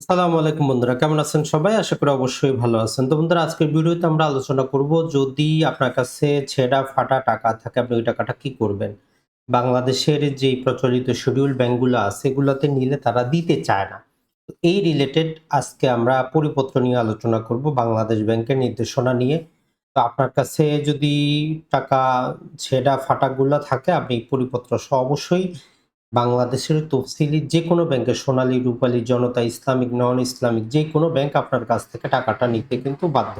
আসসালামু আলাইকুম বন্ধুরা, কেমন আছেন সবাই? আশা করি অবশ্যই ভালো আছেন। তো বন্ধুরা, আজকের ভিডিওতে আমরা আলোচনা করব যদি আপনার কাছে ছেঁড়া ফাটা টাকা থাকে, আপনি ওই টাকাটা কি করবেন? বাংলাদেশের যে প্রচলিত শিডিউল ব্যাংকগুলো আছে, এগুলোতে নিলে তারা দিতে চায় না। এই রিলেটেড আজকে আমরা পরিপত্র নিয়ে আলোচনা করব, বাংলাদেশ ব্যাংকের নির্দেশনা নিয়ে। তো আপনার কাছে যদি টাকা ছেঁড়া ফাটাগুলো থাকে, আপনি পরিপত্র সহ অবশ্যই বাংলাদেশের তফসিলি যে কোনো ব্যাংকে সোনালী, রূপালী, জনতা, ইসলামিক, নন ইসলামিক যে কোনো ব্যাংক আপনার কাছ থেকে টাকাটা নিতে কিন্তু বাধ্য।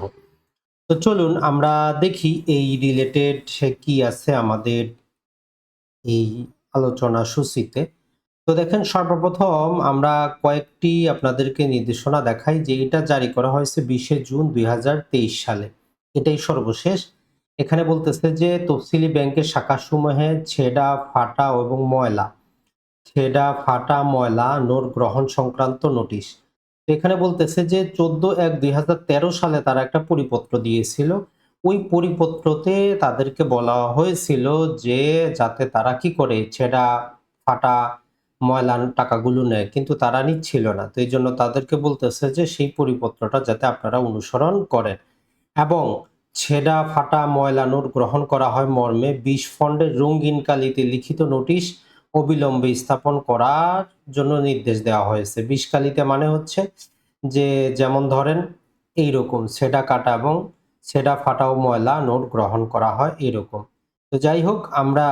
তো চলুন আমরা দেখি এই রিলেটেড কি আছে আমাদের এই আলোচনা সূচিতে। তো দেখেন, সর্বপ্রথম আমরা কয়েকটি আপনাদেরকে নির্দেশনা দেখাই যে এটা জারি করা হয়েছে বিশে জুন দুই হাজার তেইশ সালে। এটাই সর্বশেষ। এখানে বলতেছে যে তফসিলি ব্যাংকের শাখাসমূহে ছেঁড়া, ফাটা এবং ময়লা ছেঁড়া ফাটা ময়লা নোট গ্রহণ সংক্রান্ত নোটিশ। এখানে বলতেছে যে, চোদ্দ এক দুই সালে তারা একটা পরিপত্র দিয়েছিল। ওই পরিপত্রতে তাদেরকে বলা হয়েছিল যে, যাতে তারা কি করে ছেঁড়া ফাটা ময়লা টাকাগুলো নেয়, কিন্তু তারা নিচ্ছিল না। তো এই জন্য তাদেরকে বলতেছে যে, সেই পরিপত্রটা যাতে আপনারা অনুসরণ করেন। এবং ছেঁড়া ফাটা ময়লা নোট গ্রহণ করা হয় মর্মে বিশ ফন্ডের রঙিন কালিতে লিখিত নোটিশ অবিলম্বে স্থাপন করার জন্য নির্দেশ দেওয়া হয়েছে। বিষকালিতে মানে হচ্ছে যে, যেমন ধরেন এইরকম সেটা কাটা এবং সেটা ফাটা ও ময়লা নোট গ্রহণ করা হয় এরকম তো যাই হোক, আমরা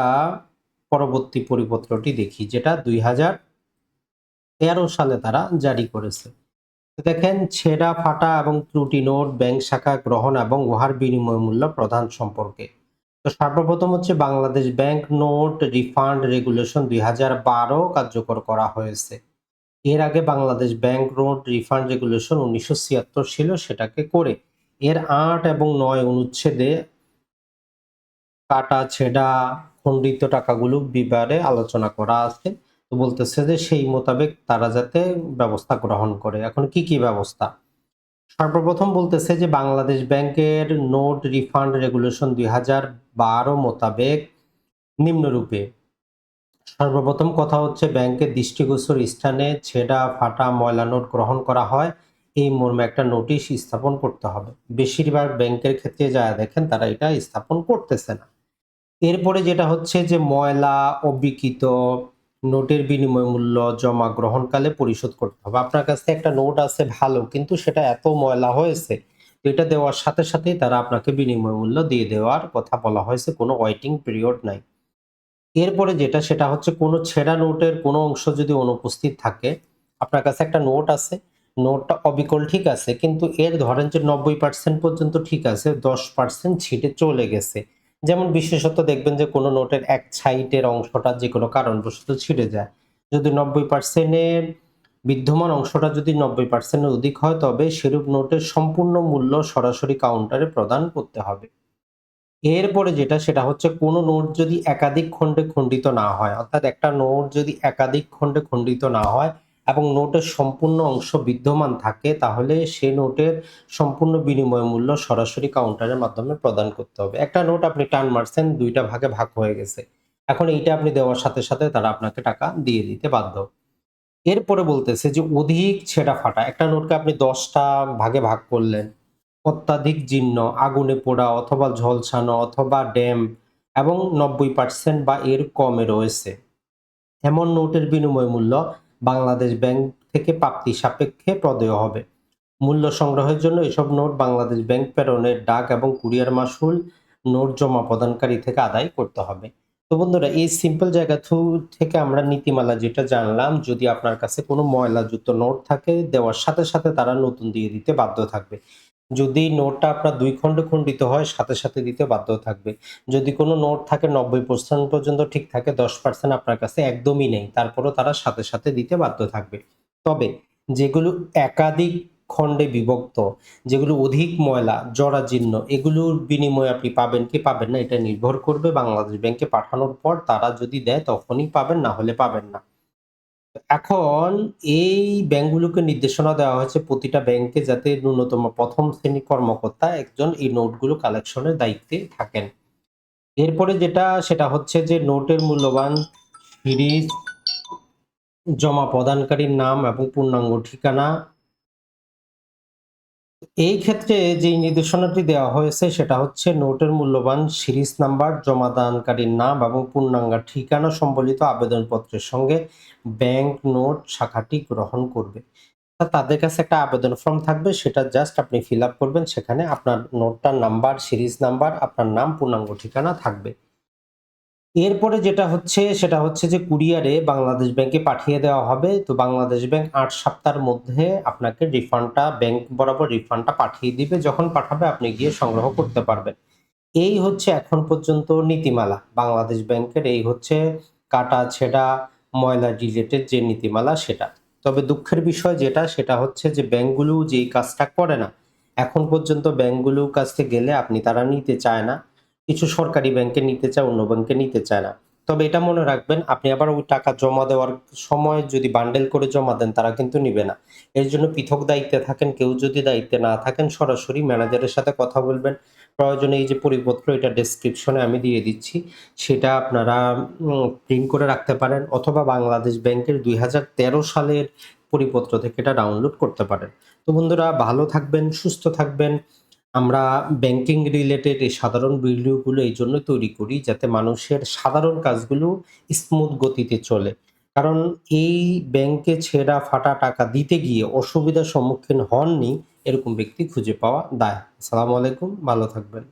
পরবর্তী পরিপত্রটি দেখি, যেটা দুই হাজার তেরো সালে তারা জারি করেছে। দেখেন ছেঁড়া ফাটা এবং ত্রুটি নোট, ব্যাংক শাখা গ্রহণ এবং উহার বিনিময় মূল্য প্রধান সম্পর্কে। তো সর্বপ্রথম হচ্ছে Bangladesh bank note refund regulation দুই হাজার বারো কার্যকর করা হয়েছে। এর আগে Bangladesh bank note refund regulation উনিশশো ছিল সেটাকে করে এর আট এবং নয় অনুচ্ছেদে কাটা ছেঁড়া খণ্ডিত টাকাগুলো বিবারে আলোচনা করা আছে। তো বলতেছে যে সেই মোতাবেক তারা যাতে ব্যবস্থা গ্রহণ করে। এখন কি কি ব্যবস্থা? সর্বপ্রথম বলতেছে যে বাংলাদেশ ব্যাংকের নোট রিফান্ড রেগুলেশন দুই হাজার বারো মোতাবেক নিম্নরূপে। সর্বপ্রথম কথা হচ্ছে ব্যাংকের দৃষ্টিগোচর স্থানে ছেঁড়া ফাটা ময়লা নোট গ্রহণ করা হয়। এই মর্মে একটা নোটিশ স্থাপন করতে হবে। বেশিরভাগ ব্যাংকের ক্ষেত্রে যারা দেখেন তারা এটা স্থাপন করতেছে না। এরপরে যেটা হচ্ছে যে ময়লা অবিকৃত নোটের বিনিময় মূল্য জমা গ্রহণকালে পরিশোধ করতে হবে। আপনার কাছে একটা নোট আছে ভালো, কিন্তু সেটা এত ময়লা হয়েছে, এটা দেওয়ার সাথে সাথেই তারা আপনাকে বিনিময় মূল্য দিয়ে দেওয়ার কথা বলা হয়েছে, কোনো ওয়েটিং পিরিয়ড নাই। এরপরে যেটা, সেটা হচ্ছে কোনো ছেঁড়া নোটের কোনো অংশ যদি অনুপস্থিত থাকে, আপনার কাছে একটা নোট আছে, নোটটা অবিকল ঠিক আছে, কিন্তু এর ধরেন যে নব্বই পার্সেন্ট পর্যন্ত ঠিক আছে, দশ পার্সেন্ট ছিটে চলে গেছে যেমন বিশেষত দেখবেন যে কোনো নোটের এক সাইডের অংশটা যে কোনো কারণবশত ছিঁড়ে যায়। যদি নব্বই পার্সেন্টের বিদ্যমান অংশটা যদি নব্বই পার্সেন্টের অধিক হয়, তবে সেরূপ নোটের সম্পূর্ণ মূল্য সরাসরি কাউন্টারে প্রদান করতে হবে। এরপরে যেটা, সেটা হচ্ছে কোনো নোট যদি একাধিক খণ্ডে খণ্ডিত না হয়, অর্থাৎ একটা নোট যদি একাধিক খণ্ডে খণ্ডিত না হয় এবং নোটের সম্পূর্ণ অংশ বিদ্যমান থাকে, তাহলে সে নোটের সম্পূর্ণ বিনিময় মূল্য সরাসরি কাউন্টারের মাধ্যমে প্রদান করতে হবে। একটা নোট আপনি টান মারছেন, দুইটা ভাগে ভাগ হয়ে গেছে। এখন এইটা আপনি দেওয়ার সাথে সাথে তারা আপনাকে টাকা দিয়ে দিতে বাধ্য। এরপরে বলতেছে যে অধিক ছেঁড়া ফাটা, একটা নোটকে আপনি দশটা ভাগে ভাগ করলেন। অত্যাধিক জীর্ণ আগুনে পোড়া অথবা ঝলসানো অথবা ড্যাম এবং নব্বই পার্সেন্ট বা এর কমে রয়েছে। এমন নোটের বিনিময় মূল্য বাংলাদেশ ব্যাংক থেকে প্রাপ্তি সাপেক্ষে প্রদেয় হবে। মূল্য সংগ্রহের জন্য এসব নোট বাংলাদেশ ব্যাংক প্রেরণের ডাক এবং কুরিয়ার মাসুল নোট জমা প্রদানকারী থেকে আদায় করতে হবে। তো বন্ধুরা, এই সিম্পল জায়গা থ্রু থেকে আমরা নীতিমালা যেটা জানলাম, যদি আপনার কাছে কোনো ময়লাযুক্ত নোট থাকে, দেওয়ার সাথে সাথে তারা নতুন দিয়ে দিতে বাধ্য থাকবে। যদি নোটটা আপনার দুই খণ্ডে খণ্ডিত হয়, সাথে সাথে দিতে বাধ্য থাকবে। যদি কোনো নোট থাকে নব্বই পার্সেন্ট পর্যন্ত ঠিক থাকে, দশ পার্সেন্ট আপনার কাছে একদমই নেই, তারপরও তারা সাথে সাথে দিতে বাধ্য থাকবে। তবে যেগুলো একাধিক খণ্ডে বিভক্ত, যেগুলো অধিক ময়লা জরাজীর্ণ এগুলোর বিনিময়ে আপনি পাবেন কি পাবেন না, এটা নির্ভর করবে বাংলাদেশ ব্যাংকে পাঠানোর পর তারা যদি দেয় তখনই পাবেন, না হলে পাবেন না। এখন এই ব্যাংকগুলোকে নির্দেশনা দেওয়া হয়েছে প্রতিটা ব্যাংকে যাতে ন্যূনতম প্রথম শ্রেণি কর্মকর্তা একজন এই নোটগুলো কালেকশনের দায়িত্বে থাকেন। এরপরে যেটা, সেটা হচ্ছে যে নোটের মূল্যবান সিরিজ, জমা প্রদানকারীর নাম এবং পূর্ণাঙ্গ ঠিকানা এই ক্ষেত্রে যেই নির্দেশনাটি দেওয়া হয়েছে, সেটা হচ্ছে নোটের মূল্যবান সিরিজ নাম্বার, জমাদানকারীর নাম এবং পূর্ণাঙ্গ ঠিকানা সম্বলিত আবেদনপত্রের সঙ্গে ব্যাংক নোট শাখাটি গ্রহণ করবে। তাদের কাছে একটা আবেদন ফর্ম থাকবে, সেটা জাস্ট আপনি ফিল আপ করবেন, সেখানে আপনার নোটটার নাম্বার, সিরিজ নাম্বার, আপনার নাম, পূর্ণাঙ্গ ঠিকানা থাকবে। এরপরে যেটা হচ্ছে, সেটা হচ্ছে যে কুরিয়ারে বাংলাদেশ ব্যাংকে পাঠিয়ে দেওয়া হবে। তো বাংলাদেশ ব্যাংক আট সপ্তাহের মধ্যে আপনাকে রিফান্ডটা ব্যাংক বরাবর রিফান্ডটা পাঠিয়ে দিবে। যখন পাঠাবে, আপনি গিয়ে সংগ্রহ করতে পারবেন। এই হচ্ছে এখন পর্যন্ত নীতিমালা। বাংলাদেশ ব্যাংকের এই হচ্ছে কাটা, ছেঁড়া, ময়লা রিলেটেড যে নীতিমালা, সেটা। তবে দুঃখের বিষয় যেটা, সেটা হচ্ছে যে ব্যাংকগুলো যেই কাজটা করে না, এখন পর্যন্ত ব্যাংকগুলোর কাছে গেলে আপনি তারা নিতে চায় না। কিছু সরকারি ব্যাংকে নিতে চায়, অন্য ব্যাংকে নিতে চায় না। তবে এটা মনে রাখবেন, আপনি আবার ওই টাকা জমা দেওয়ার সময় যদি বান্ডেল করে জমা দেন, তারা কিন্তু নিবে না। এর জন্য পৃথক দায়িত্বে থাকেন, কেউ যদি দায়িত্বে না থাকেন, সরাসরি ম্যানেজারের সাথে কথা বলবেন। প্রয়োজনে এই যে পরিপত্র, এটা ডেসক্রিপশনে আমি দিয়ে দিচ্ছি। সেটা আপনারা প্রিন্ট করে রাখতে পারেন, অথবা বাংলাদেশ ব্যাংকের দুই হাজার তেরো সালের পরিপত্র থেকে এটা ডাউনলোড করতে পারেন। তো বন্ধুরা, ভালো থাকবেন, সুস্থ থাকবেন। আমরা ব্যাংকিং রিলেটেড এই সাধারণ ভিডিওগুলো এই জন্য তৈরি করি যাতে মানুষের সাধারণ কাজগুলো স্মুথ গতিতে চলে। কারণ এই ব্যাংকে ছেঁড়া ফাটা টাকা দিতে গিয়ে অসুবিধার সম্মুখীন হননি এরকম ব্যক্তি খুঁজে পাওয়া দায়। আসসালামু আলাইকুম, ভালো থাকবেন।